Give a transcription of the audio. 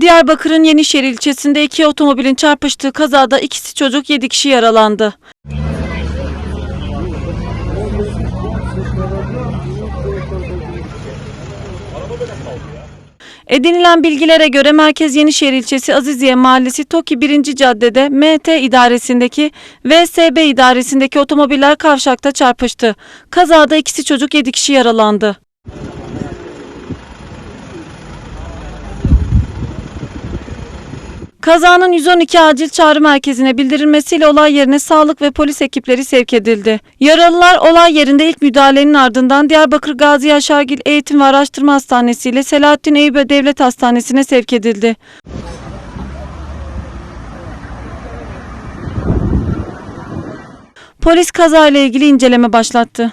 Diyarbakır'ın Yenişehir ilçesinde iki otomobilin çarpıştığı kazada ikisi çocuk 7 kişi yaralandı. Edinilen bilgilere göre Merkez Yenişehir ilçesi Aziziye Mahallesi Toki 1. Caddede MT idaresindeki VSB idaresindeki otomobiller kavşakta çarpıştı. Kazada ikisi çocuk 7 kişi yaralandı. Kazanın 112 acil çağrı merkezine bildirilmesiyle olay yerine sağlık ve polis ekipleri sevk edildi. Yaralılar olay yerinde ilk müdahalenin ardından Diyarbakır Gazi Yaşargil Eğitim ve Araştırma Hastanesi ile Selahattin Eyüp Devlet Hastanesi'ne sevk edildi. Polis kazayla ilgili inceleme başlattı.